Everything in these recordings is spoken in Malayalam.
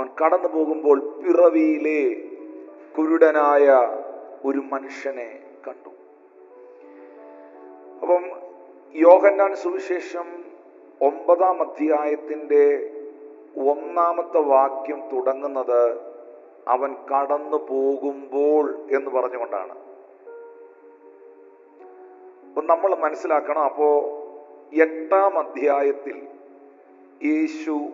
അവൻ കടന്നു പോകുമ്പോൾ പിറവിയിലെ കുരുടനായ ഒരു മനുഷ്യനെ കണ്ടു. അപ്പം യോഹന്നാൻ സുവിശേഷം ഒമ്പതാം അധ്യായത്തിന്റെ ഒന്നാമത്തെ വാക്യം തുടങ്ങുന്നത് അവൻ കടന്നു പോകുമ്പോൾ എന്ന് പറഞ്ഞുകൊണ്ടാണ്. അപ്പൊ നമ്മൾ മനസ്സിലാക്കണം അപ്പോ എട്ടാം അധ്യായത്തിൽ യേശു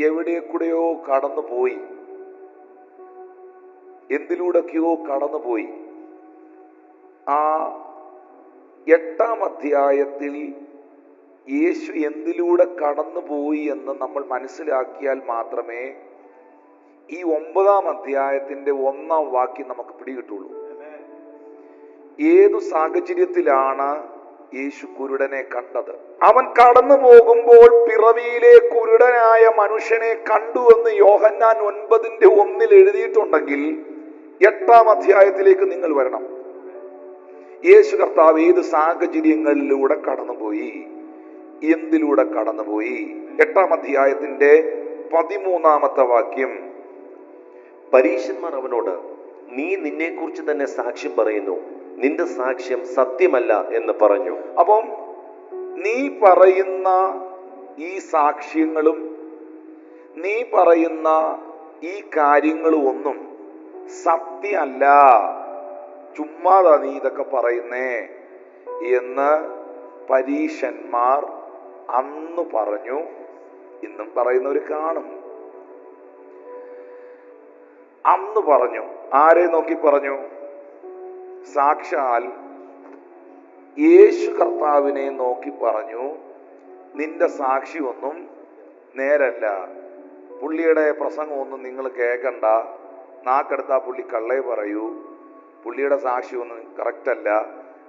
എവിടെ കൂടെയോ കടന്നുപോയി. എന്തിലൂടെയൊക്കെയോ കടന്നുപോയി. ആ എട്ടാം അധ്യായത്തിൽ യേശു എന്തിലൂടെ കടന്നുപോയി എന്ന് നമ്മൾ മനസ്സിലാക്കിയാൽ മാത്രമേ ഈ ഒമ്പതാം അധ്യായത്തിന്റെ ഒന്നാം വാക്യം നമുക്ക് പിടികിട്ടുള്ളൂ. ഏതു സാഹചര്യത്തിലാണ് യേശു കുരുടനെ കണ്ടത്? അവൻ കടന്നു പോകുമ്പോൾ പിറവിയിലെ കുരുടനായ മനുഷ്യനെ കണ്ടു എന്ന് യോഹന്നാൻ ഒൻപതിന്റെ ഒന്നിൽ എഴുതിയിട്ടുണ്ടെങ്കിൽ എട്ടാം അധ്യായത്തിലേക്ക് നിങ്ങൾ വരണം. യേശു കർത്താവ് ഏത് സാഹചര്യങ്ങളിലൂടെ കടന്നുപോയി? എന്തിലൂടെ കടന്നുപോയി? എട്ടാം അധ്യായത്തിന്റെ പതിമൂന്നാമത്തെ വാക്യം. പരീശന്മാർ അവനോട് നീ നിന്നെക്കുറിച്ച് തന്നെ സാക്ഷ്യം പറയുന്നു. നിന്റെ സാക്ഷ്യം സത്യമല്ല എന്ന് പറഞ്ഞു. അപ്പം നീ പറയുന്ന ഈ സാക്ഷ്യങ്ങളും നീ പറയുന്ന ഈ കാര്യങ്ങളും ഒന്നും സത്യമല്ല. ചുമ്മാതാ നീ ഇതൊക്കെ പറയുന്നേ എന്ന് പരീശന്മാർ അന്ന് പറഞ്ഞു. ഇന്നും പറയുന്നവർ കാണും. അന്ന് പറഞ്ഞു. ആരെ നോക്കി പറഞ്ഞു? സാക്ഷാൽ യേശു കർത്താവിനെ നോക്കി പറഞ്ഞു നിന്റെ സാക്ഷി ഒന്നും നേരല്ല. പുള്ളിയുടെ പ്രസംഗമൊന്നും നിങ്ങൾ കേൾക്കണ്ട. നാക്കെടുത്താ പുള്ളി കള്ളേ പറയൂ. പുള്ളിയുടെ സാക്ഷിയൊന്നും കറക്റ്റ് അല്ല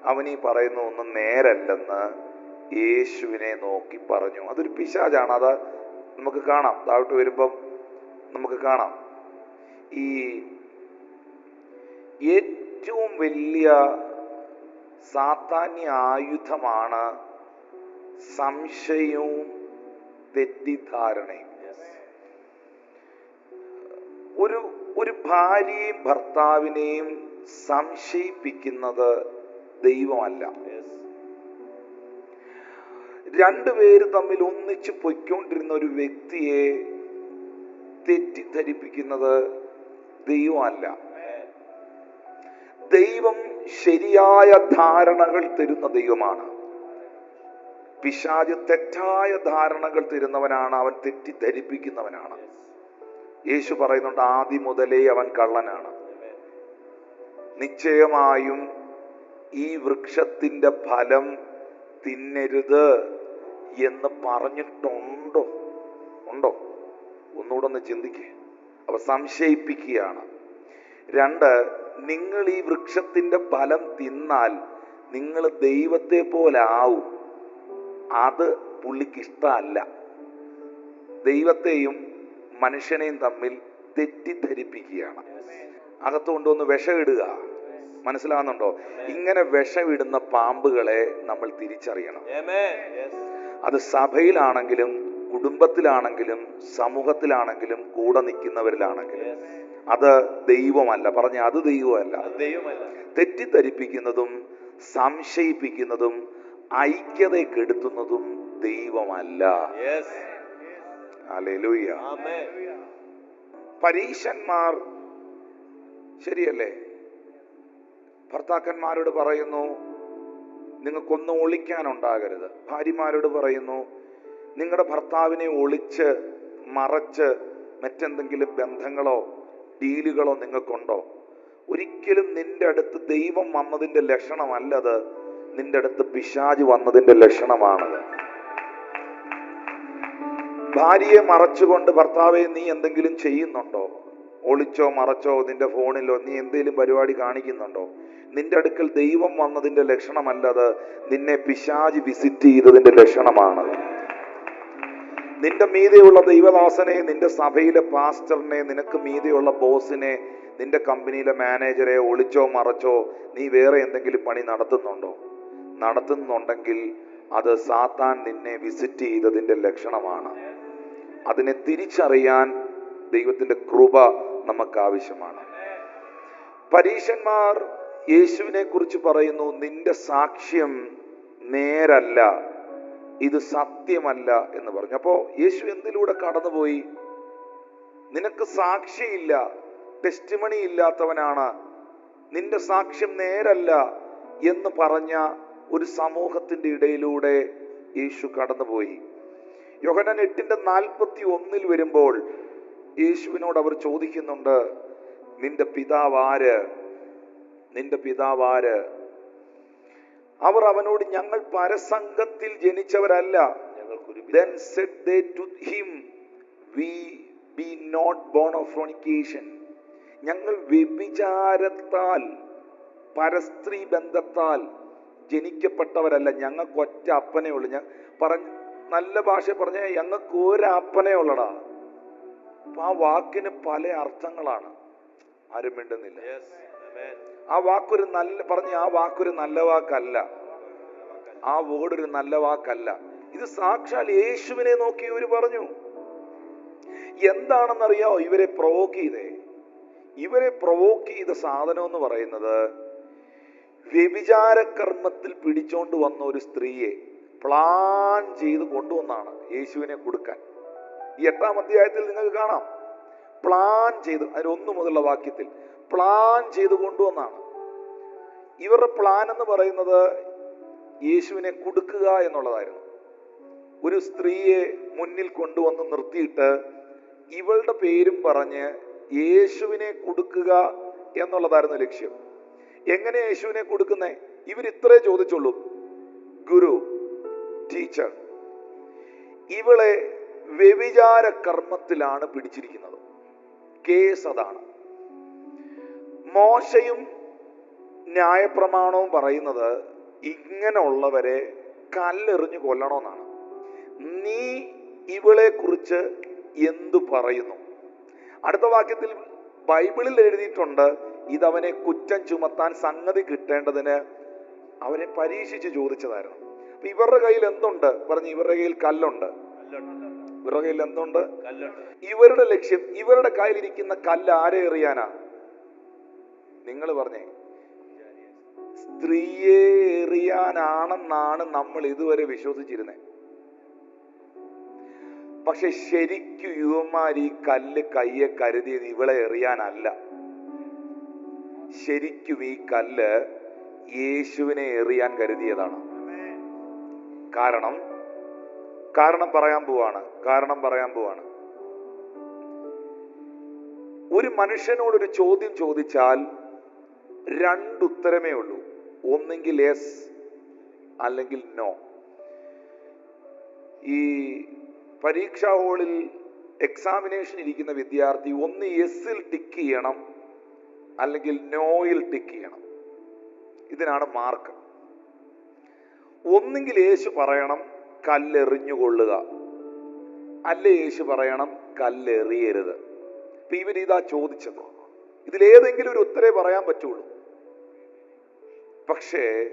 അവൻ ഈ പറയുന്ന ഒന്നും നേരല്ലെന്ന് യേശുവിനെ നോക്കി പറഞ്ഞു. അതൊരു പിശാചാണ്. അത് നമുക്ക് കാണാം. താഴോട്ട് വരുമ്പം നമുക്ക് കാണാം. ഈ ഏറ്റവും വലിയ സാത്താന്യ ആയുധമാണ് സംശയവും തെറ്റിദ്ധാരണയും. ഒരു ഒരു ഭാര്യയും ഭർത്താവിനെയും സംശയിപ്പിക്കുന്നത് ദൈവമല്ല. രണ്ടുപേര് തമ്മിൽ ഒന്നിച്ച് പൊയ്ക്കൊണ്ടിരുന്ന ഒരു വ്യക്തിയെ തെറ്റിദ്ധരിപ്പിക്കുന്നത് ദൈവമല്ല. ദൈവം ശരിയായ ധാരണകൾ തരുന്ന ദൈവമാണ്. പിശാജ് തെറ്റായ ധാരണകൾ തരുന്നവനാണ് അവൻ തെറ്റിദ്ധരിപ്പിക്കുന്നവനാണ്. യേശു പറയുന്നുണ്ട് ആദ്യം മുതലേ അവൻ കള്ളനാണ്. നിശ്ചയമായും ഈ വൃക്ഷത്തിന്റെ ഫലം തിന്നരുത് എന്ന് പറഞ്ഞിട്ടുണ്ടോ? ഉണ്ടോ? ഒന്നുകൂടെ ഒന്ന് ചിന്തിക്കേ. അവ സംശയിപ്പിക്കുകയാണ്. രണ്ട് നിങ്ങൾ ഈ വൃക്ഷത്തിന്റെ ഫലം തിന്നാൽ നിങ്ങൾ ദൈവത്തെ പോലെ ആവും. അത് പുള്ളിക്ക് ഇഷ്ടമല്ല. ദൈവത്തെയും മനുഷ്യനെയും തമ്മിൽ തെറ്റിദ്ധരിപ്പിക്കുകയാണ്. അകത്ത് കൊണ്ടുവന്ന് വിഷമിടുക. മനസ്സിലാകുന്നുണ്ടോ ഇങ്ങനെ വിഷമിടുന്ന പാമ്പുകളെ നമ്മൾ തിരിച്ചറിയണം. അത് സഭയിലാണെങ്കിലും കുടുംബത്തിലാണെങ്കിലും സമൂഹത്തിലാണെങ്കിലും കൂടെ നിൽക്കുന്നവരിലാണെങ്കിലും. അത് ദൈവമല്ല. പറഞ്ഞ അത് ദൈവമല്ല. തെറ്റിദ്ധരിപ്പിക്കുന്നതും സംശയിപ്പിക്കുന്നതും ഐക്യത കെടുത്തുന്നതും ദൈവമല്ല. പരീശന്മാർ ശരിയല്ലേ? ഭർത്താക്കന്മാരോട് പറയുന്നു നിങ്ങൾക്കൊന്നും ഒളിക്കാനുണ്ടാകരുത്. ഭാര്യമാരോട് പറയുന്നു നിങ്ങളുടെ ഭർത്താവിനെ ഒളിച്ച് മറച്ച് മറ്റെന്തെങ്കിലും ബന്ധങ്ങളോ ഡീലുകളോ നിങ്ങൾക്കുണ്ടോ? ഒരിക്കലും നിന്റെ അടുത്ത് ദൈവം വന്നതിന്റെ ലക്ഷണമല്ലത്. നിന്റെ അടുത്ത് പിശാജ് വന്നതിന്റെ ലക്ഷണമാണ് ഭാര്യയെ മറച്ചുകൊണ്ട് ഭർത്താവെ നീ എന്തെങ്കിലും ചെയ്യുന്നുണ്ടോ? ഒളിച്ചോ മറച്ചോ നിന്റെ ഫോണിലോ നീ എന്തെങ്കിലും പരിപാടി കാണിക്കുന്നുണ്ടോ? നിന്റെ അടുക്കൽ ദൈവം വന്നതിന്റെ ലക്ഷണമല്ലത്. നിന്നെ പിശാജ് വിസിറ്റ് ചെയ്തതിന്റെ ലക്ഷണമാണത്. നിന്റെ മീതെയുള്ള ദൈവദാസനെ നിന്റെ സഭയിലെ പാസ്റ്ററിനെ നിനക്ക് മീതെയുള്ള ബോസിനെ നിന്റെ കമ്പനിയിലെ മാനേജറെ ഒളിച്ചോ മറച്ചോ നീ വേറെ എന്തെങ്കിലും പണി നടത്തുന്നുണ്ടോ? നടത്തുന്നുണ്ടെങ്കിൽ അത് സാത്താൻ നിന്നെ വിസിറ്റ് ചെയ്തതിന്റെ ലക്ഷണമാണ്. അതിനെ തിരിച്ചറിയാൻ ദൈവത്തിന്റെ കൃപ നമുക്ക് ആവശ്യമാണ്. പരീശന്മാർ യേശുവിനെ കുറിച്ച് പറയുന്നു നിന്റെ സാക്ഷ്യം നേരല്ല. ഇത് സത്യമല്ല എന്ന് പറഞ്ഞു. അപ്പോ യേശു എന്തിലൂടെ കടന്നുപോയി? നിനക്ക് സാക്ഷിയില്ല ടെസ്റ്റിമണി ഇല്ലാത്തവനാണ് നിന്റെ സാക്ഷ്യം നേരല്ല എന്ന് പറഞ്ഞ ഒരു സമൂഹത്തിന്റെ ഇടയിലൂടെ യേശു കടന്നുപോയി. യോഹനൻ എട്ടിന്റെ നാൽപ്പത്തി ഒന്നിൽ വരുമ്പോൾ യേശുവിനോട് അവർ ചോദിക്കുന്നുണ്ട് നിന്റെ പിതാവ് ആര്? നിന്റെ പിതാവ് ആര്? അവർ അവനോട് ഞങ്ങൾ പരസംഗത്തിൽ ജനിച്ചവരല്ല. ഞങ്ങൾ വ്യഭിചാരത്താൽ പരസ്ത്രീ ബന്ധത്താൽ ജനിക്കപ്പെട്ടവരല്ല. ഞങ്ങൾക്ക് ഒറ്റ അപ്പനേ ഉള്ളൂ. ഞാൻ പറഞ്ഞ നല്ല ഭാഷ പറഞ്ഞ ഞങ്ങൾക്ക് ഒരു അപ്പനേ ഉള്ളടാ. അപ്പൊ ആ വാക്കിന് പല അർത്ഥങ്ങളാണ്. ആരും മിണ്ടുന്നില്ല. ആ വാക്കൊരു നല്ല പറഞ്ഞ ആ വാക്കൊരു നല്ല വാക്കല്ല. ആ വേർഡ് ഒരു നല്ല വാക്കല്ല. ഇത് സാക്ഷാൽ യേശുവിനെ നോക്കി ഇവർ പറഞ്ഞു. എന്താണെന്നറിയാമോ ഇവരെ പ്രൊവോക്ക് ചെയ്തേ. ഇവരെ പ്രൊവോക്ക് ചെയ്ത സാധനം എന്ന് പറയുന്നത് വ്യഭിചാര കർമ്മത്തിൽ പിടിച്ചോണ്ട് വന്ന ഒരു സ്ത്രീയെ പ്ലാൻ ചെയ്ത് കൊണ്ടുവന്നാണ് യേശുവിനെ കൊടുക്കാൻ. ഈ എട്ടാം അധ്യായത്തിൽ നിങ്ങൾക്ക് കാണാം. പ്ലാൻ ചെയ്ത് അതിന് ഒന്ന് മുതലുള്ള വാക്യത്തിൽ പ്ലാൻ ചെയ്ത് കൊണ്ടുവന്നാണ്. ഇവരുടെ പ്ലാൻ എന്ന് പറയുന്നത് യേശുവിനെ കൊടുക്കുക എന്നുള്ളതായിരുന്നു. ഒരു സ്ത്രീയെ മുന്നിൽ കൊണ്ടുവന്ന് നിർത്തിയിട്ട് ഇവളുടെ പേരും പറഞ്ഞ് യേശുവിനെ കൊടുക്കുക എന്നുള്ളതായിരുന്നു ലക്ഷ്യം. എങ്ങനെ യേശുവിനെ കൊടുക്കുന്നേ? ഇവർ ഇത്രേ ചോദിച്ചുള്ളൂ. ഗുരു ടീച്ചർ ഇവളെ വ്യഭിചാര കർമ്മത്തിലാണ് പിടിച്ചിരിക്കുന്നത്. കേസ് അതാണ്. മോശയും ന്യായപ്രമാണവും പറയുന്നത് ഇങ്ങനെയുള്ളവരെ കല്ലെറിഞ്ഞു കൊല്ലണമെന്നാണ് നീ ഇവളെ കുറിച്ച് എന്തു പറയുന്നു? അടുത്ത വാക്യത്തിൽ ബൈബിളിൽ എഴുതിയിട്ടുണ്ട് ഇതവനെ കുറ്റം ചുമത്താൻ സംഗതി കിട്ടേണ്ടതിന് അവനെ പരീക്ഷിച്ച് ചോദിച്ചതായിരുന്നു. അപ്പൊ ഇവരുടെ കയ്യിൽ എന്തുണ്ട്? പറഞ്ഞു ഇവരുടെ കയ്യിൽ കല്ലുണ്ട്. ഇവരുടെ കയ്യിൽ എന്തുണ്ട്? ഇവരുടെ ലക്ഷ്യം ഇവരുടെ കയ്യിൽ കയ്യിലിരിക്കുന്ന കല്ല് ആരെ എറിയാനാ? നിങ്ങൾ പറഞ്ഞേ സ്ത്രീയെ എറിയാനാണെന്നാണ് നമ്മൾ ഇതുവരെ വിശ്വസിച്ചിരുന്നത് പക്ഷെ ശരിക്കും യുവന്മാർ ഈ കല്ല് കയ്യെ കരുതിയത് ഇവളെ എറിയാനല്ല. ശരിക്കും ഈ കല്ല് യേശുവിനെ എറിയാൻ കരുതിയതാണ്. കാരണം കാരണം പറയാൻ പോവാണ് കാരണം പറയാൻ പോവാണ്. ഒരു മനുഷ്യനോട് ഒരു ചോദ്യം ചോദിച്ചാൽ രണ്ടുത്തരമേ ഉള്ളൂ. ഒന്നെങ്കിൽ എസ് അല്ലെങ്കിൽ നോ ഈ പരീക്ഷാ ഹോളിൽ എക്സാമിനേഷൻ ഇരിക്കുന്ന വിദ്യാർത്ഥി ഒന്ന് യെസ്സിൽ ടിക്ക് ചെയ്യണം അല്ലെങ്കിൽ നോയിൽ ടിക്ക് ചെയ്യണം. ഇതിനാണ് മാർക്ക് ഒന്നെങ്കിൽ യേശു പറയണം കല്ലെറിഞ്ഞുകൊള്ളുക അല്ല യേശു പറയണം കല്ലെറിയരുത്. ഇപ്പൊ ഇവരിതാ ചോദിച്ചത്. ഇതിലേതെങ്കിലും ഒരു ഉത്തരേ പറയാൻ പറ്റുള്ളൂ. പക്ഷേ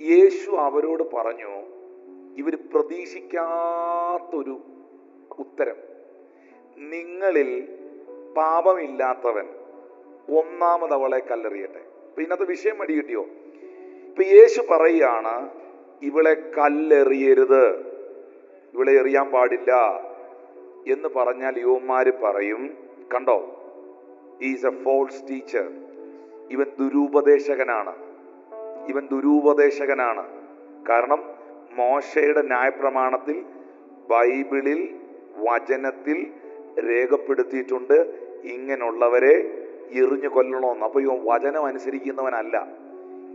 യേശു അവരോട് പറഞ്ഞു ഇവർ പ്രതീക്ഷിക്കാത്തൊരു ഉത്തരം. നിങ്ങളിൽ പാപമില്ലാത്തവൻ ഒന്നാമത് അവളെ കല്ലെറിയട്ടെ. അപ്പൊ ഇന്നത്തെ വിഷയം മടി കിട്ടിയോ? ഇപ്പൊ യേശു പറയുകയാണ് ഇവളെ കല്ലെറിയരുത്. ഇവളെ എറിയാൻ പാടില്ല. എന്ന് പറഞ്ഞാൽ യുവന്മാര് പറയും കണ്ടോ? ഈസ് എ ഫോൾസ് ടീച്ചർ ഇവൻ ദുരൂപദേശകനാണ്. ഇവൻ ദുരൂപദേശകനാണ്. കാരണം മോശയുടെ ന്യായപ്രമാണത്തിൽ ബൈബിളിൽ വചനത്തിൽ രേഖപ്പെടുത്തിയിട്ടുണ്ട് ഇങ്ങനെയുള്ളവരെ എറിഞ്ഞു കൊല്ലണമെന്ന് അപ്പൊ ഇവൻ വചനം അനുസരിക്കുന്നവനല്ല.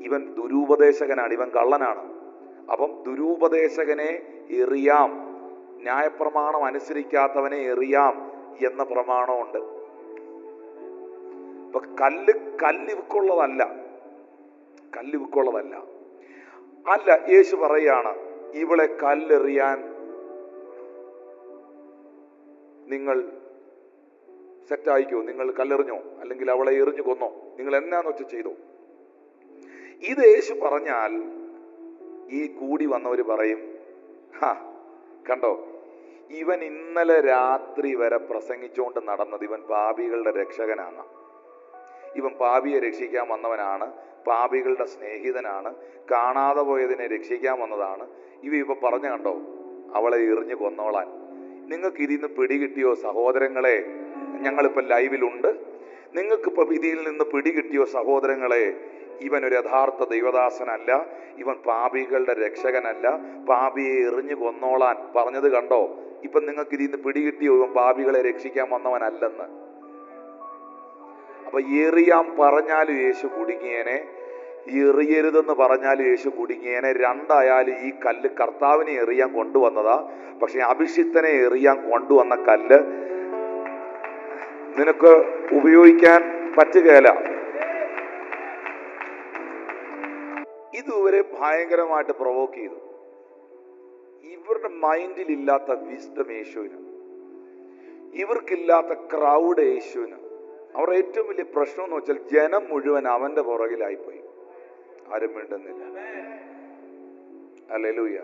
ഇവൻ ദുരൂപദേശകനാണ് ഇവൻ കള്ളനാണ്. അപ്പം ദുരൂപദേശകനെ എറിയാം ന്യായപ്രമാണം അനുസരിക്കാത്തവനെ എറിയാം എന്ന പ്രമാണമുണ്ട്. ഇപ്പൊ കല്ല് കല്ല് ഇവക്കുള്ളതല്ല. കല്ല് വിക്കുള്ളതല്ല അല്ല യേശു പറയാണ് ഇവളെ കല്ലെറിയാൻ നിങ്ങൾ സെറ്റായിക്കോ നിങ്ങൾ കല്ലെറിഞ്ഞോ? അല്ലെങ്കിൽ അവളെ എറിഞ്ഞു കൊന്നോ? നിങ്ങൾ എന്നാന്ന് വെച്ച് ചെയ്തോ? ഇത് യേശു പറഞ്ഞാൽ ഈ കൂടി വന്നവർ പറയും ഹാ കണ്ടോ? ഇവൻ ഇന്നലെ രാത്രി വരെ പ്രസംഗിച്ചുകൊണ്ട് നടന്നത് ഇവൻ പാപികളുടെ രക്ഷകനാണ്. ഇവൻ പാപിയെ രക്ഷിക്കാൻ വന്നവനാണ്. പാപികളുടെ സ്നേഹിതനാണ്. കാണാതെ പോയതിനെ രക്ഷിക്കാൻ വന്നതാണ്. ഇവ ഇപ്പൊ പറഞ്ഞു കണ്ടോ? അവളെ എറിഞ്ഞു കൊന്നോളാൻ. നിങ്ങൾക്ക് ഇതിൽ നിന്ന് പിടികിട്ടിയോ സഹോദരങ്ങളെ? ഞങ്ങളിപ്പോൾ ലൈവിലുണ്ട്. നിങ്ങൾക്കിപ്പോൾ ഇതിൽ നിന്ന് പിടികിട്ടിയോ സഹോദരങ്ങളെ? ഇവൻ ഒരു യഥാർത്ഥ ദൈവദാസനല്ല. ഇവൻ പാപികളുടെ രക്ഷകനല്ല. പാപിയെ എറിഞ്ഞു കൊന്നോളാൻ പറഞ്ഞത് കണ്ടോ? ഇപ്പം നിങ്ങൾക്ക് ഇതിൽ നിന്ന് പിടികിട്ടിയോ ഇവൻ പാപികളെ രക്ഷിക്കാൻ വന്നവനല്ലെന്ന്? അപ്പൊ എറിയാൻ പറഞ്ഞാലും യേശു കുടുങ്ങിയേനെ. എറിയരുതെന്ന് പറഞ്ഞാൽ യേശു കുടുങ്ങിയേനെ. രണ്ടായാലും ഈ കല്ല് കർത്താവിനെ എറിയാൻ കൊണ്ടുവന്നതാ. പക്ഷെ അഭിഷിക്തനെ എറിയാൻ കൊണ്ടുവന്ന കല്ല് നിനക്ക് ഉപയോഗിക്കാൻ പറ്റുകയില്ല. ഇതുവരെ ഭയങ്കരമായിട്ട് പ്രൊവോക്ക് ചെയ്തു. ഇവരുടെ മൈൻഡിൽ ഇല്ലാത്ത വിസ്ഡം യേശുവിന്. ഇവർക്കില്ലാത്ത ക്രൗഡ് യേശുവിന്. അവർ ഏറ്റവും വലിയ പ്രശ്നം എന്ന് വെച്ചാൽ ജനം മുഴുവൻ അവന്റെ പുറകിലായിപ്പോയി. ആരും മിണ്ടുന്നില്ല. അല്ലേലൂയ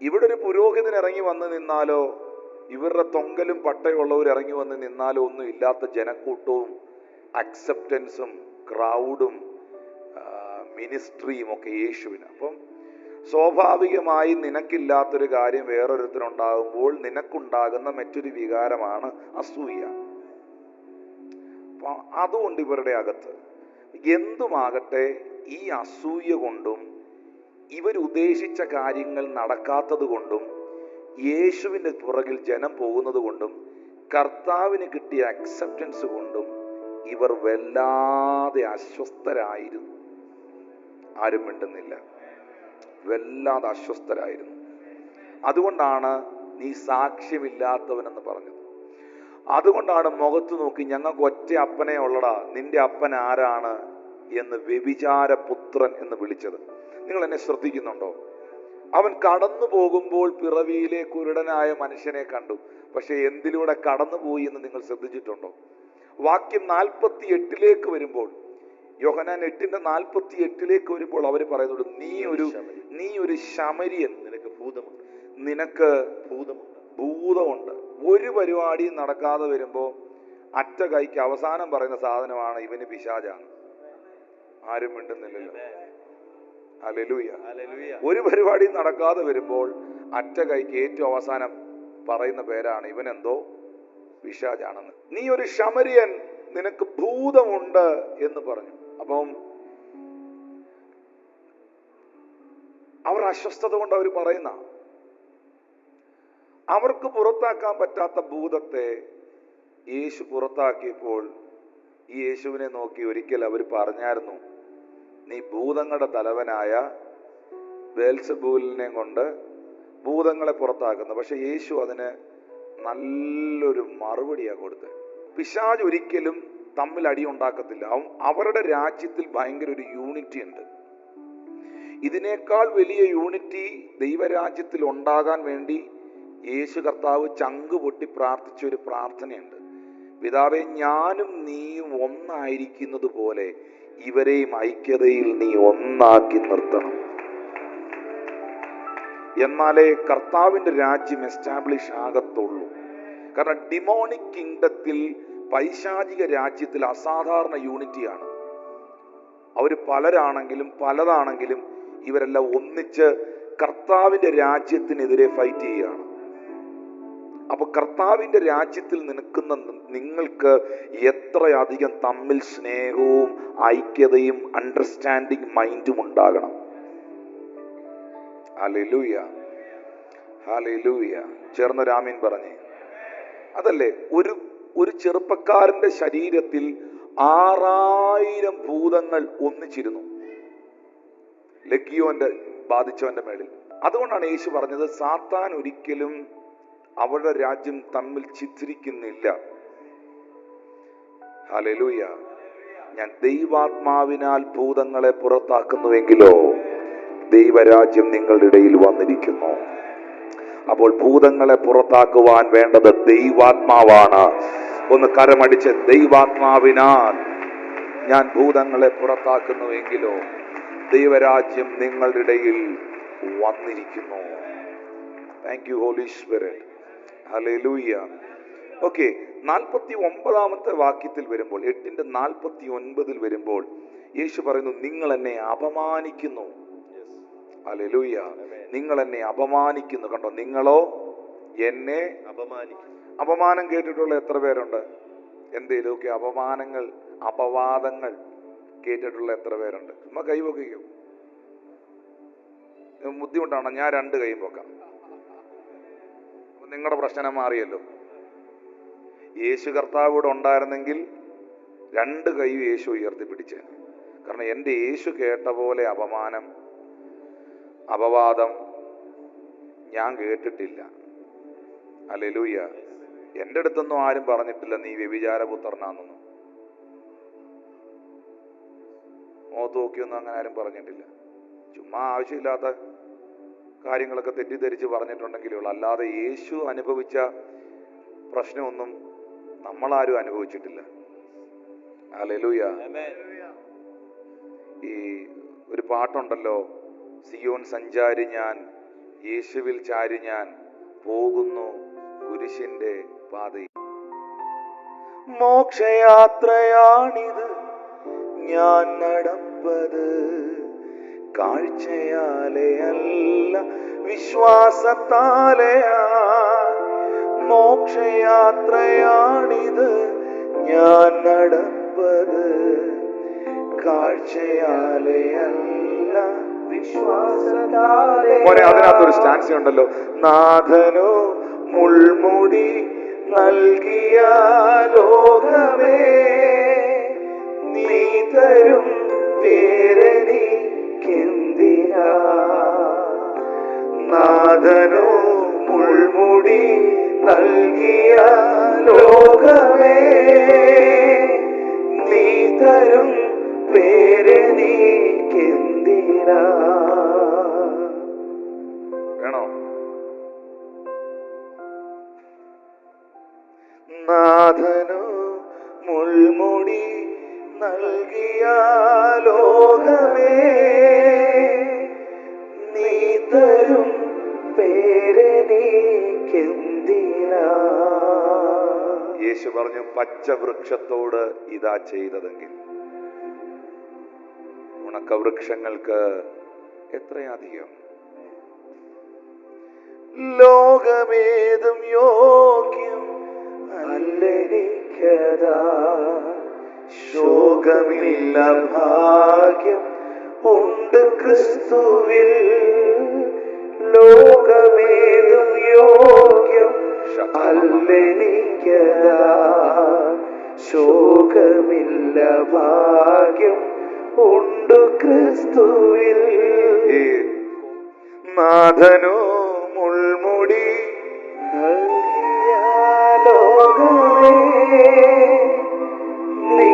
ഇവിടെ ഒരു പുരോഹിതൻ ഇറങ്ങി വന്ന് നിന്നാലോ ഇവരുടെ തൊങ്കലും പട്ടയുള്ളവർ ഇറങ്ങി വന്ന് നിന്നാലോ ഒന്നും ഇല്ലാത്ത ജനക്കൂട്ടവും അക്സെപ്റ്റൻസും ക്രൗഡും മിനിസ്ട്രിയും ഒക്കെ യേശുവിന്. അപ്പം സ്വാഭാവികമായി നിനക്കില്ലാത്തൊരു കാര്യം വേറൊരുത്തരുണ്ടാകുമ്പോൾ നിനക്കുണ്ടാകുന്ന മറ്റൊരു വികാരമാണ് അസൂയ. അതുകൊണ്ട് ഇവരുടെ അകത്ത് എന്തുമാകട്ടെ ഈ അസൂയ കൊണ്ടും ഇവരുദ്ദേശിച്ച കാര്യങ്ങൾ നടക്കാത്തത് കൊണ്ടും യേശുവിന്റെ പുറകിൽ ജനം പോകുന്നത് കൊണ്ടും കർത്താവിന് കിട്ടിയ അക്സെപ്റ്റൻസ് കൊണ്ടും ഇവർ വല്ലാതെ അസ്വസ്ഥരായിരുന്നു. ആരും മിണ്ടുന്നില്ല. വല്ലാതെ അസ്വസ്ഥരായിരുന്നു. അതുകൊണ്ടാണ് നീ സാക്ഷ്യമില്ലാത്തവനെന്ന് പറഞ്ഞത്. അതുകൊണ്ടാണ് മുഖത്ത് നോക്കി ഞങ്ങൾക്ക് ഒറ്റ അപ്പനെ ഉള്ളടാ. നിന്റെ അപ്പൻ ആരാണ് എന്ന് വ്യഭിചാര പുത്രൻ എന്ന് വിളിച്ചത്. നിങ്ങൾ എന്നെ ശ്രദ്ധിക്കുന്നുണ്ടോ? അവൻ കടന്നു പോകുമ്പോൾ പിറവിയിലെ കുരുടനായ മനുഷ്യനെ കണ്ടു. പക്ഷെ എന്തിലൂടെ കടന്നുപോയി എന്ന് നിങ്ങൾ ശ്രദ്ധിച്ചിട്ടുണ്ടോ? വാക്യം നാൽപ്പത്തി എട്ടിലേക്ക് വരുമ്പോൾ യോഹനാൻ എട്ടിന്റെ നാൽപ്പത്തി എട്ടിലേക്ക് വരുമ്പോൾ അവർ പറയുന്നുണ്ട് നീ ഒരു നീ ഒരു ശമരിയൻ. നിനക്ക് ഭൂതമുണ്ട്. നിനക്ക് ഭൂതമുണ്ട്. ഭൂതമുണ്ട്. ഒരു പരിപാടിയും നടക്കാതെ വരുമ്പോൾ അറ്റ കൈക്ക് അവസാനം പറയുന്ന സാധനമാണ് ഇവന് പിശാചാണ്. ആരും മിണ്ടുന്നില്ലല്ലോ. അലലൂയ ഒരു പരിപാടിയും നടക്കാതെ വരുമ്പോൾ അറ്റ കൈക്ക് ഏറ്റവും അവസാനം പറയുന്ന പേരാണ് ഇവൻ എന്തോ പിശാചാണെന്ന്. നീ ഒരു ശമരിയൻ നിനക്ക് ഭൂതമുണ്ട് എന്ന് പറഞ്ഞു. അപ്പം അവർ അസ്വസ്ഥത കൊണ്ട് അവർ പറയുന്ന അവർക്ക് പുറത്താക്കാൻ പറ്റാത്ത ഭൂതത്തെ യേശു പുറത്താക്കിയപ്പോൾ ഈ യേശുവിനെ നോക്കി ഒരിക്കൽ അവർ പറഞ്ഞായിരുന്നു നീ ഭൂതങ്ങളുടെ തലവനായ ബേൽസബൂലിനെ കൊണ്ട് ഭൂതങ്ങളെ പുറത്താക്കുന്നു. പക്ഷെ യേശു അതിന് നല്ലൊരു മറുപടിയാണ് കൊടുത്തത്. പിശാജ് ഒരിക്കലും തമ്മിൽ അടി ഉണ്ടാക്കത്തില്ല. അവരുടെ രാജ്യത്തിൽ ഭയങ്കര ഒരു യൂണിറ്റി ഉണ്ട്. ഇതിനേക്കാൾ വലിയ യൂണിറ്റി ദൈവരാജ്യത്തിൽ ഉണ്ടാകാൻ വേണ്ടി യേശു കർത്താവ് ചങ്ക് പൊട്ടി പ്രാർത്ഥിച്ച ഒരു പ്രാർത്ഥനയുണ്ട്. പിതാവെ ഞാനും നീയും ഒന്നായിരിക്കുന്നത് പോലെ ഇവരെയും ഐക്യതയിൽ നീ ഒന്നാക്കി നിർത്തണം. എന്നാലേ കർത്താവിന്റെ രാജ്യം എസ്റ്റാബ്ലിഷ് ആകത്തുള്ളൂ. കാരണം ഡിമോണിക് കിങ്ഡത്തിൽ പൈശാചിക രാജ്യത്തിൽ അസാധാരണ യൂണിറ്റിയാണ്. അവർ പലരാണെങ്കിലും പലതാണെങ്കിലും ഇവരെല്ലാം ഒന്നിച്ച് കർത്താവിന്റെ രാജ്യത്തിനെതിരെ ഫൈറ്റ് ചെയ്യുകയാണ്. അപ്പൊ കർത്താവിന്റെ രാജ്യത്തിൽ നിൽക്കുന്ന നിങ്ങൾക്ക് എത്രയധികം തമ്മിൽ സ്നേഹവും ഐക്യതയും അണ്ടർസ്റ്റാൻഡിങ് മൈൻഡും ഉണ്ടാകണം. ഹല്ലേലൂയ ഹല്ലേലൂയ ചേർന്ന് രാമീൻ പറഞ്ഞേ. അതല്ലേ ഒരു ഒരു ചെറുപ്പക്കാരന്റെ ശരീരത്തിൽ ആറായിരം ഭൂതങ്ങൾ ഒന്നിച്ചിരുന്നു. ലക്കിയോന്റെ ബാധിച്ചവന്റെ മേളിൽ. അതുകൊണ്ടാണ് യേശു പറഞ്ഞത് സാത്താൻ ഒരിക്കലും അവരുടെ രാജ്യം തമ്മിൽ ചിത്രിക്കുന്നില്ല. ഹലലൂയ ഞാൻ ദൈവാത്മാവിനാൽ ഭൂതങ്ങളെ പുറത്താക്കുന്നുവെങ്കിലോ ദൈവരാജ്യം നിങ്ങളുടെ ഇടയിൽ വന്നിരിക്കുന്നു. അപ്പോൾ ഭൂതങ്ങളെ പുറത്താക്കുവാൻ വേണ്ടത് ദൈവാത്മാവാണ്. ഒന്ന് കരമടിച്ച് ദൈവാത്മാവിനാൽ ഞാൻ ഭൂതങ്ങളെ പുറത്താക്കുന്നുവെങ്കിലോ ദൈവരാജ്യം നിങ്ങളുടെ ഇടയിൽ വന്നിരിക്കുന്നു. Thank you Holy Spirit hallelujah okay നാൽപ്പത്തി ഒമ്പതാമത്തെ വാക്യത്തിൽ വരുമ്പോൾ എട്ടിന്റെ നാൽപ്പത്തി ഒൻപതിൽ വരുമ്പോൾ യേശു പറയുന്നു നിങ്ങൾ എന്നെ അപമാനിക്കുന്നു. ഹല്ലേലൂയ നിങ്ങൾ എന്നെ അപമാനിക്കുന്നു. കണ്ടോ നിങ്ങളോ എന്നെ അപമാനിക്കുന്നു. അപമാനം കേട്ടിട്ടുള്ള എത്ര പേരുണ്ട്? എന്തേലുമൊക്കെ അപമാനങ്ങൾ അപവാദങ്ങൾ കേട്ടിട്ടുള്ള എത്ര പേരുണ്ട്? നമ്മ കൈവയ്ക്കും ബുദ്ധിമുട്ടാണ് ഞാൻ രണ്ട് കൈയും പൊക്കാം. നിങ്ങളുടെ പ്രശ്നം മാറിയല്ലോ. യേശു കർത്താവ് ഇവിടെ ഉണ്ടായിരുന്നെങ്കിൽ രണ്ട് കൈ യേശു ഉയർത്തി പിടിച്ച്. കാരണം എന്റെ യേശു കേട്ട പോലെ അപമാനം അപവാദം ഞാൻ കേട്ടിട്ടില്ല. അല്ലെലൂയ എന്റെ അടുത്തൊന്നും ആരും പറഞ്ഞിട്ടില്ല നീ വ്യഭിചാരപുത്രനാണെന്നൊന്നും. മോത്ത് നോക്കിയൊന്നും അങ്ങനെ ആരും പറഞ്ഞിട്ടില്ല. ചുമ്മാ ആവശ്യമില്ലാത്ത കാര്യങ്ങളൊക്കെ തെറ്റിദ്ധരിച്ച് പറഞ്ഞിട്ടുണ്ടെങ്കിലേ ഉള്ളൂ. അല്ലാതെ യേശു അനുഭവിച്ച പ്രശ്നമൊന്നും നമ്മളാരും അനുഭവിച്ചിട്ടില്ല. അലലൂയ ഈ ഒരു പാട്ടുണ്ടല്ലോ സിയോൻ സഞ്ചാരി ഞാൻ യേശുവിൽ ചാരി ഞാൻ പോകുന്നു കുരിശിന്റെ പാതയിൽ. മോക്ഷയാത്രയാണിത് ഞാൻ നടപ്പത്. കാഴ്ചയാലെയല്ല വിശ്വാസത്താലെയാ മോക്ഷയാത്രയാണിത്. ഞാൻ നടപ്പത് കാഴ്ചയാലെയല്ല മോനെ അതിനകത്തൊരു സ്റ്റാൻസി ഉണ്ടല്ലോ. നാഥനോ മുൾമുടി നൽകിയ ലോകമേ. ഇതാ ചെയ്തതെങ്കിൽ ഉണക്കവൃക്ഷങ്ങൾക്ക് എത്രയധികം? ലോകമേതും യോഗ്യം അല്ലെനിക്കതാ ശോകമില്ല ഭാഗ്യം ഉണ്ട് ക്രിസ്തുവിൽ. ലോകമേതും യോഗ്യം അല്ലെനിക്കതാ ശോകമില്ല ഭാഗ്യം ഉണ്ടു ക്രിസ്തുവിൽ? നാഥനോ മുൾമുടി? നീ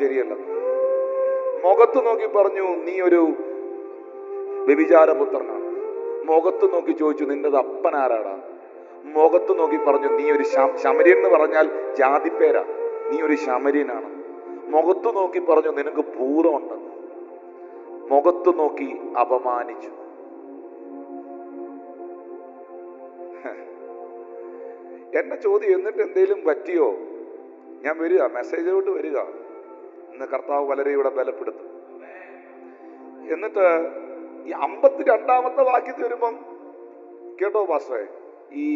ശരിയല്ല. മുഖത്ത് നോക്കി പറഞ്ഞു നീ ഒരു വ്യഭിചാരപുത്രനാണ്. മുഖത്ത് നോക്കി ചോദിച്ചു നിന്റെ അപ്പനാരാടാ മുഖത്ത് നോക്കി പറഞ്ഞു നീ ഒരു ശമരിയൻ എന്ന് പറഞ്ഞാൽ ജാതിപ്പേരാ. നീ ഒരു ശമരിയനാണ്. മുഖത്ത് നോക്കി പറഞ്ഞു നിനക്ക് ഭൂതമുണ്ട് മുഖത്ത് നോക്കി അപമാനിച്ചു. എന്റെ ചോദ്യം എന്നിട്ട് എന്തെങ്കിലും പറ്റിയോ? ഞാൻ വരിക മെസ്സേജിലോട്ട് വരിക. ഇന്ന് കർത്താവ് വളരെ ഇവിടെ ബലപ്പെടുത്തും. എന്നിട്ട് ഈ അമ്പത്തി രണ്ടാമത്തെ വാക്യത്തിൽ വരുമ്പം കേട്ടോ പാസ്റ്ററെ ഈ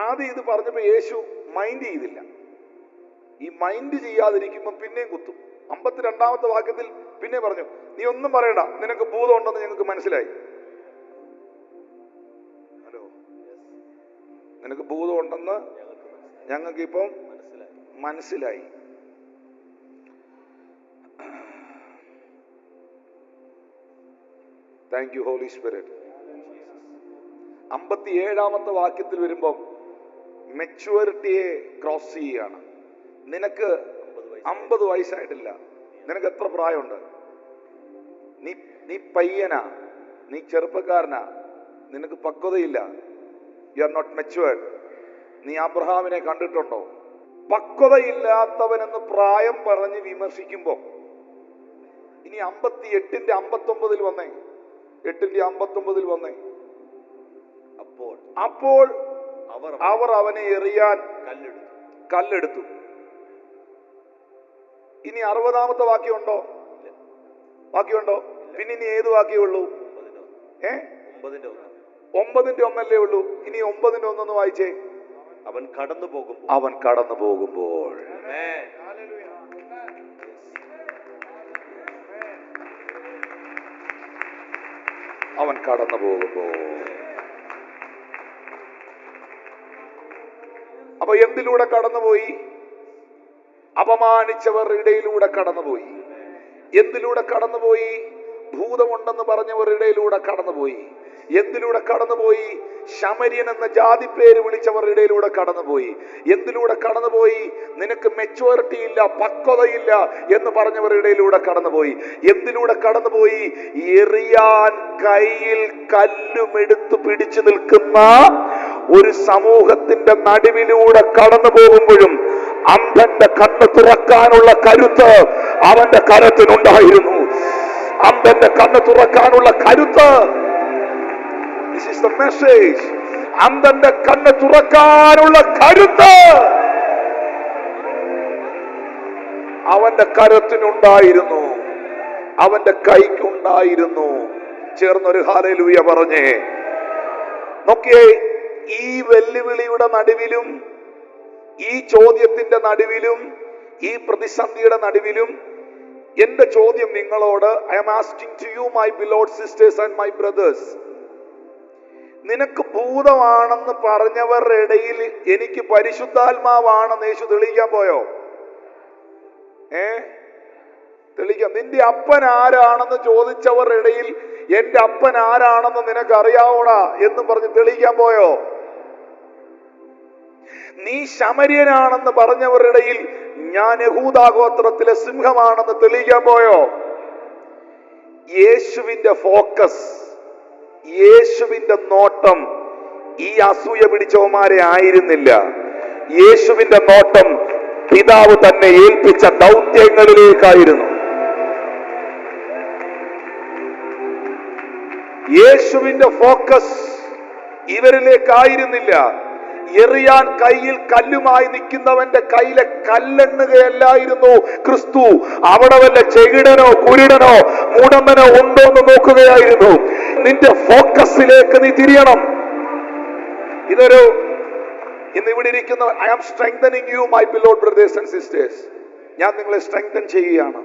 ആദ്യം ഇത് പറഞ്ഞപ്പോ യേശു മൈൻഡ് ചെയ്തില്ല. ഈ മൈൻഡ് ചെയ്യാതിരിക്കുമ്പം പിന്നെയും കുത്തും. അമ്പത്തിരണ്ടാമത്തെ വാക്യത്തിൽ പിന്നെ പറഞ്ഞു നീ ഒന്നും പറയണ്ട നിനക്ക് ഭൂതം ഉണ്ടെന്ന് ഞങ്ങൾക്ക് മനസ്സിലായി. ഹലോ നിനക്ക് ഭൂതം ഉണ്ടെന്ന് ഞങ്ങൾക്ക് ഇപ്പം മനസ്സിലായി. താങ്ക് യു ഹോളി സ്പിരിറ്റ് അമ്പത്തി ഏഴാമത്തെ വാക്യത്തിൽ വരുമ്പം മെച്യൂരിറ്റിയെ ക്രോസ് ചെയ്യുകയാണ്. നിനക്ക് അമ്പത് വയസ്സായിട്ടില്ല. നിനക്ക് എത്ര പ്രായമുണ്ട്? നീ നീ പയ്യനാ. നീ ചെറുപ്പക്കാരനാ. നിനക്ക് പക്വതയില്ല. യു ആർ നോട്ട് മെച്ചുവേർഡ് നീ അബ്രഹാമിനെ കണ്ടിട്ടുണ്ടോ? പക്വതയില്ലാത്തവനെന്ന് പ്രായം പറഞ്ഞ് വിമർശിക്കുമ്പോൾ ഇനി അമ്പത്തി എട്ടിന്റെ അമ്പത്തൊമ്പതിൽ വന്നേ. എട്ടിന്റെ അമ്പത്തൊമ്പതിൽ വന്നേ. അപ്പോൾ അപ്പോൾ അവർ അവനെ എറിയാൻ കല്ലെടുത്തു. കല്ലെടുത്തു. ഇനി അറുപതാമത്തെ വാക്യമുണ്ടോ? ബാക്കിയുണ്ടോ പിന്നെ ഇനി ഏത് വാക്യേ ഉള്ളൂ? ഒന്ന്. ഏ? ഒമ്പതിന്റെ ഒന്നല്ലേ ഉള്ളൂ. ഇനി ഒമ്പതിന്റെ ഒന്നൊന്ന് വായിച്ചേ. അവൻ കടന്നു പോകുമ്പോൾ. അവൻ കടന്നു പോകുമ്പോൾ. അവൻ കടന്നു പോകുമ്പോൾ അപ്പൊ എന്തിലൂടെ കടന്നുപോയി? അപമാനിച്ചവർ ഇടയിലൂടെ കടന്നുപോയി. എന്തിലൂടെ കടന്നുപോയി? ഭൂതമുണ്ടെന്ന് പറഞ്ഞവർ ഇടയിലൂടെ കടന്നുപോയി. എന്തിലൂടെ കടന്നുപോയി? ശമര്യൻ എന്ന ജാതി പേര് വിളിച്ചവരുടെ ഇടയിലൂടെ കടന്നുപോയി. എന്തിലൂടെ കടന്നുപോയി? നിനക്ക് മെച്യൂരിറ്റി ഇല്ല പക്വതയില്ല എന്ന് പറഞ്ഞവരുടെ ഇടയിലൂടെ കടന്നുപോയി. എന്തിലൂടെ കടന്നുപോയി? എറിയാൻ കയ്യിൽ കല്ലുമെടുത്ത് പിടിച്ചു നിൽക്കുന്ന ഒരു സമൂഹത്തിന്റെ നടുവിലൂടെ കടന്നു പോകുമ്പോഴും അന്ധന്റെ കണ്ണ് തുറക്കാനുള്ള കരുത്ത് അവന്റെ കരത്തിനുണ്ടായിരുന്നു. അന്ധന്റെ കണ്ണ് തുറക്കാനുള്ള കരുത്ത് മെസ്സേജ് അന്തന്റെ കണ്ണ് തുറക്കാനുള്ള കരുത്ത്. അവന്റെ കരത്തിനുണ്ടായിരുന്നു. അവന്റെ കൈക്കുണ്ടായിരുന്നു. ചേർന്നൊരു ഹാലലൂയ പറഞ്ഞേ. നോക്കിയേ ഈ വെല്ലുവിളിയുടെ നടുവിലും ഈ ചോദ്യത്തിന്റെ നടുവിലും ഈ പ്രതിസന്ധിയുടെ നടുവിലും എന്റെ ചോദ്യം നിങ്ങളോട് I am asking to you my beloved sisters and my brothers നിനക്ക് ഭൂതമാണെന്ന് പറഞ്ഞവരുടെ ഇടയിൽ എനിക്ക് പരിശുദ്ധാത്മാവാണെന്ന് യേശു തെളിയിക്കാൻ പോയോ? ഏ? തെളിയിക്കാം. നിന്റെ അപ്പൻ ആരാണെന്ന് ചോദിച്ചവരുടെ ഇടയിൽ എന്റെ അപ്പൻ ആരാണെന്ന് നിനക്ക് അറിയാവോടാ എന്ന് പറഞ്ഞ് തെളിയിക്കാൻ പോയോ? നീ ശമര്യനാണെന്ന് പറഞ്ഞവരുടെ ഇടയിൽ ഞാൻ യഹൂദാഗോത്രത്തിലെ സിംഹമാണെന്ന് തെളിയിക്കാൻ പോയോ? യേശുവിന്റെ ഫോക്കസ്. യേശുവിന്റെ നോട്ടം ഈ അസൂയ പിടിച്ചവന്മാരെ ആയിരുന്നില്ല. യേശുവിന്റെ നോട്ടം പിതാവ് തന്നെ ഏൽപ്പിച്ച ദൗത്യങ്ങളിലേക്കായിരുന്നു. യേശുവിന്റെ ഫോക്കസ് ഇവരിലേക്കായിരുന്നില്ല. എറിയാൻ കയ്യിൽ കല്ലുമായി നിൽക്കുന്നവന്റെ കയ്യിലെ കല്ലെണ്ണുകയല്ലായിരുന്നു ക്രിസ്തു. അവിടെ വല്ല ചെകിടനോ കുരുടനോ മൂടമ്മനോ ഉണ്ടോ എന്ന് നോക്കുകയായിരുന്നു. നിന്റെ ഫോക്കസിലേക്ക് നീ തിരിയണം. ഇതൊരു ഇന്ന് ഇവിടെ ഇരിക്കുന്ന I am strengthening you my beloved brothers and sisters ഞാൻ നിങ്ങളെ സ്ട്രെങ്തൻ ചെയ്യുകയാണ്.